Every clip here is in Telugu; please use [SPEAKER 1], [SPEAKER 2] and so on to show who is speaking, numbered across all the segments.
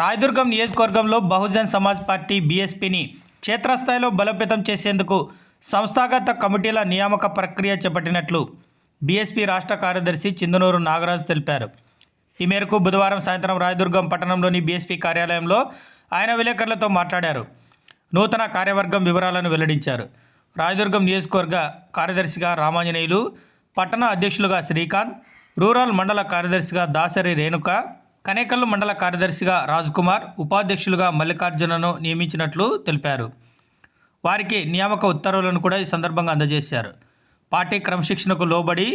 [SPEAKER 1] రాయదుర్గం నియోజకవర్గంలో బహుజన్ సమాజ్ పార్టీ బీఎస్పీని క్షేత్రస్థాయిలో బలోపేతం చేసేందుకు సంస్థాగత కమిటీల నియామక ప్రక్రియ చేపట్టినట్లు బీఎస్పీ రాష్ట్ర కార్యదర్శి చిందనూరు నాగరాజు తెలిపారు. ఈ మేరకు బుధవారం సాయంత్రం రాయదుర్గం పట్టణంలోని బీఎస్పీ కార్యాలయంలో ఆయన విలేకరులతో మాట్లాడారు. నూతన కార్యవర్గం వివరాలను వెల్లడించారు. రాయదుర్గం నియోజకవర్గ కార్యదర్శిగా రామాంజనేయులు పట్టణ అధ్యక్షులుగా శ్రీకాంత్ రూరల్ మండల కార్యదర్శిగా దాసరి రేణుక కనేకల్లు మండల కార్యదర్శిగా కుమార్ ఉపాధ్యక్షులుగా మల్లికార్జునను నియమించినట్లు తెలిపారు. వారికి నియామక ఉత్తర్వులను కూడా ఈ సందర్భంగా అందజేశారు. పార్టీ క్రమశిక్షణకు లోబడి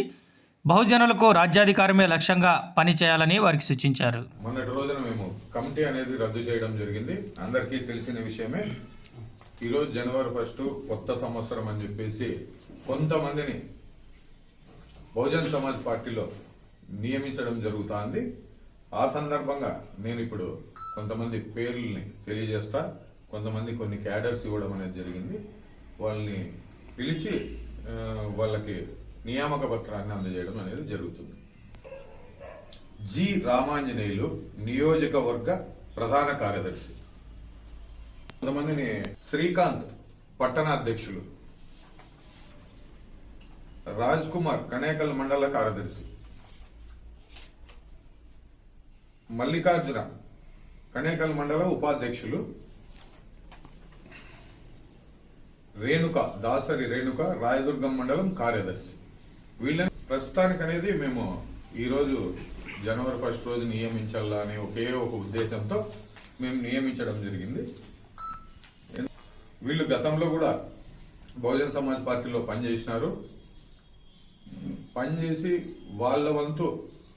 [SPEAKER 1] బహుజనులకు రాజ్యాధికారమే లక్ష్యంగా పనిచేయాలని వారికి సూచించారు.
[SPEAKER 2] మొన్నటి రోజున మేము కమిటీ అనేది రద్దు చేయడం జరిగింది. అందరికీ తెలిసిన విషయమే ఈరోజు జనవరి ఫస్ట్ కొత్త సంవత్సరం అని చెప్పేసి కొంతమందిని బహుజన్ సమాజ్ పార్టీలో నియమించడం జరుగుతోంది. ఆ సందర్భంగా నేను ఇప్పుడు కొంతమంది పేర్లని తెలియజేస్తా కొంతమంది కొన్ని క్యాడర్స్ ఇవ్వడం అనేది జరిగింది. వాళ్ళని పిలిచి వాళ్ళకి నియామక పత్రాన్ని అందజేయడం అనేది జరుగుతుంది. జి. రామాంజనేయులు నియోజకవర్గ ప్రధాన కార్యదర్శి. కొంతమందిని శ్రీకాంత్ పట్టణ అధ్యక్షులు రాజ్ కుమార్ కణేకల్ మండల కార్యదర్శి. మల్లికార్జున కణేకల్ మండల ఉపాధ్యక్షులు. రేణుక దాసరి రేణుక రాయదుర్గం మండలం కార్యదర్శి. వీళ్ళని ప్రస్తుతానికి అనేది మేము ఈరోజు జనవరి ఫస్ట్ రోజు నియమించాలా అనే ఒకే ఒక ఉద్దేశంతో మేము నియమించడం జరిగింది. వీళ్ళు గతంలో కూడా బహుజన్ సమాజ్ పార్టీలో పనిచేసినారు. పనిచేసి వాళ్ళ వంతు